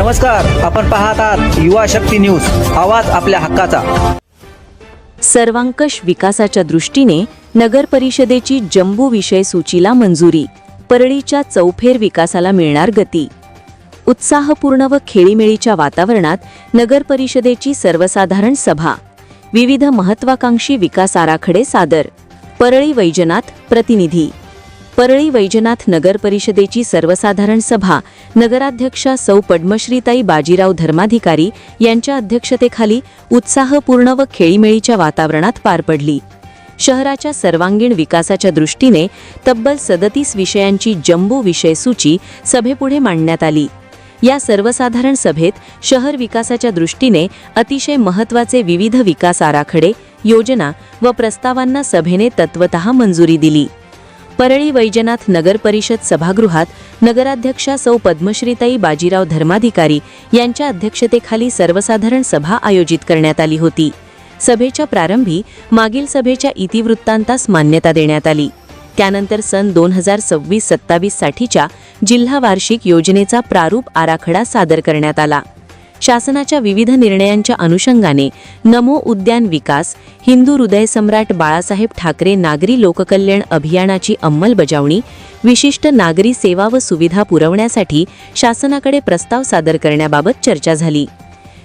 आपण पाहत आहात युवा शक्ती न्यूज आवाज आपल्या हक्काचा. सर्वांकष विकासाच्या दृष्टीने नगर परिषदेची जम्बू विषय सूचीला मंजुरी परळीच्या चौफेर विकासाला मिळणार गती. उत्साहपूर्ण व खेळीमेळीच्या वातावरणात नगर परिषदेची सर्वसाधारण सभा विविध महत्वाकांक्षी विकास आराखडे सादर परळी वैजनाथ प्रतिनिधी. परळी वैजनाथ नगर परिषदेची सर्वसाधारण सभा. नगराध्यक्षा सौ पद्मश्रीताई बाजीराव धर्माधिकारी यांच्या अध्यक्षतेखाली उत्साहपूर्ण व खेळीमेळीच्या वातावरणात पार पडली. शहराच्या सर्वांगीण विकासाच्या दृष्टीने तब्बल सदतीस विषयांची जम्बो विषय सूची सभेपुढे मांडण्यात आली. या सर्वसाधारण सभेत शहर विकासाच्या दृष्टीने अतिशय महत्त्वाचे विविध विकास आराखडे योजना व प्रस्तावांना सभेने तत्वत मंजुरी दिली. परळी वैजनाथ नगर परिषद सभागृहात नगराध्यक्षा सौ पद्मश्रीताई बाजीराव धर्माधिकारी यांच्या अध्यक्षतेखाली सर्वसाधारण सभा आयोजित करण्यात आली होती. सभेच्या प्रारंभी मागील सभेच्या इतिवृत्तांतास मान्यता देण्यात आली. त्यानंतर सन दोन हजार सव्वीस सत्तावीस साठीच्या जिल्हा वार्षिक योजनेचा प्रारूप आराखडा सादर करण्यात आला. शासनाच्या विविध निर्णयांच्या अनुषंगाने नमो उद्यान विकास हिंदू हृदय सम्राट बाळासाहेब ठाकरे नागरी लोककल्याण अभियानाची अंमलबजावणी विशिष्ट नागरी सेवा व सुविधा पुरवण्यासाठी शासनाकडे प्रस्ताव सादर करण्याबाबत चर्चा झाली.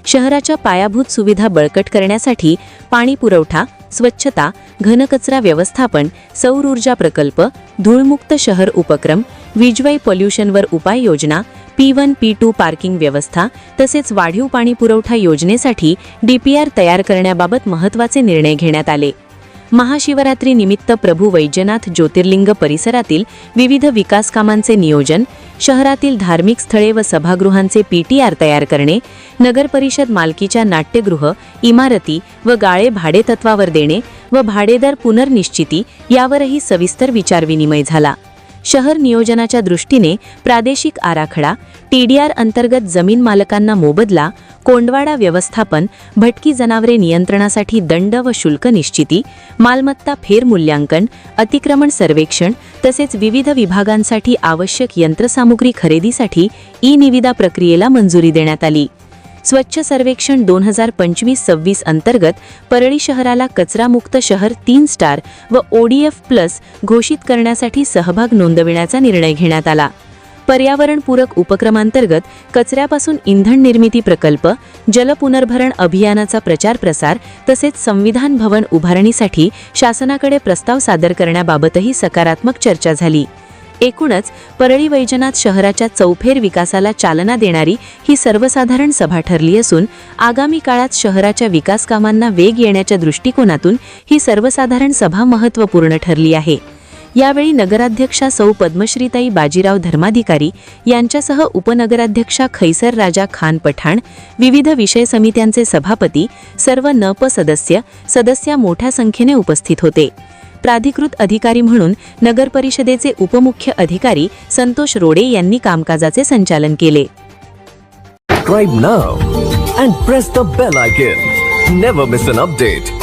शहराच्या पायाभूत सुविधा बळकट करण्यासाठी पाणी पुरवठा स्वच्छता घनकचरा व्यवस्थापन सौर ऊर्जा प्रकल्प धूळमुक्त शहर उपक्रम विजवाई पॉल्युशनवर उपाययोजना P one P two parking व्यवस्था तसेच वाढीव पाणी पुरवठा योजनेसाठी डीपीआर तयार करण्याबाबत महत्त्वाचे निर्णय घेण्यात आले. महाशिवरात्री निमित्त प्रभू वैजनाथ ज्योतिर्लिंग परिसरातील विविध विकास कामांचे नियोजन शहरातील धार्मिक स्थळे व सभागृहांचे पीटीआर तयार करणे नगर परिषद मालकीच्या नाट्यगृह इमारती व गाळे भाडेतत्वावर देणे व भाडेदर पुनर्निश्चिती यावरही सविस्तर विचारविनिमय झाला. शहर नियोजनाच्या दृष्टीने प्रादेशिक आराखडा टीडीआर अंतर्गत जमीन मालकांना मोबदला कोंडवाडा व्यवस्थापन भटकी जनावरे नियंत्रणासाठी दंड व शुल्क निश्चिती मालमत्ता फेरमूल्यांकन अतिक्रमण सर्वेक्षण तसेच विविध विभागांसाठी आवश्यक यंत्रसामुग्री खरेदीसाठी ई निविदा प्रक्रियेला मंजुरी देण्यात आली. स्वच्छ सर्वेक्षण दोन हजार पंचवीस सव्वीस अंतर्गत परळी शहराला कचरामुक्त शहर तीन स्टार व ओडीएफ प्लस घोषित करण्यासाठी सहभाग नोंदविण्याचा निर्णय घेण्यात आला. पर्यावरणपूरक उपक्रमांतर्गत कचऱ्यापासून इंधन निर्मिती प्रकल्प जलपुनर्भरण अभियानाचा प्रचार प्रसार तसेच संविधान भवन उभारणीसाठी शासनाकडे प्रस्ताव सादर करण्याबाबतही सकारात्मक चर्चा झाली. एकूणच परळी वैजनाथ शहराच्या चौफेर विकासाला चालना देणारी ही सर्वसाधारण सभा ठरली असून आगामी काळात शहराच्या विकास कामांना वेग येण्याच्या दृष्टिकोनातून ही सर्वसाधारण सभा महत्त्वपूर्ण ठरली आहे. यावेळी नगराध्यक्षा सौ पद्मश्रीताई बाजीराव धर्माधिकारी यांच्यासह उपनगराध्यक्षा खैसर राजा खान पठाण विविध विषय समित्यांचे सभापती सर्व नप सदस्य सदस्या मोठ्या संख्येने उपस्थित होते. प्राधिकृत अधिकारी म्हणून नगर परिषदेचे उपमुख्य अधिकारी संतोष रोडे यांनी कामकाजाचे संचालन केले subscribe now and press the bell icon. Never miss an update.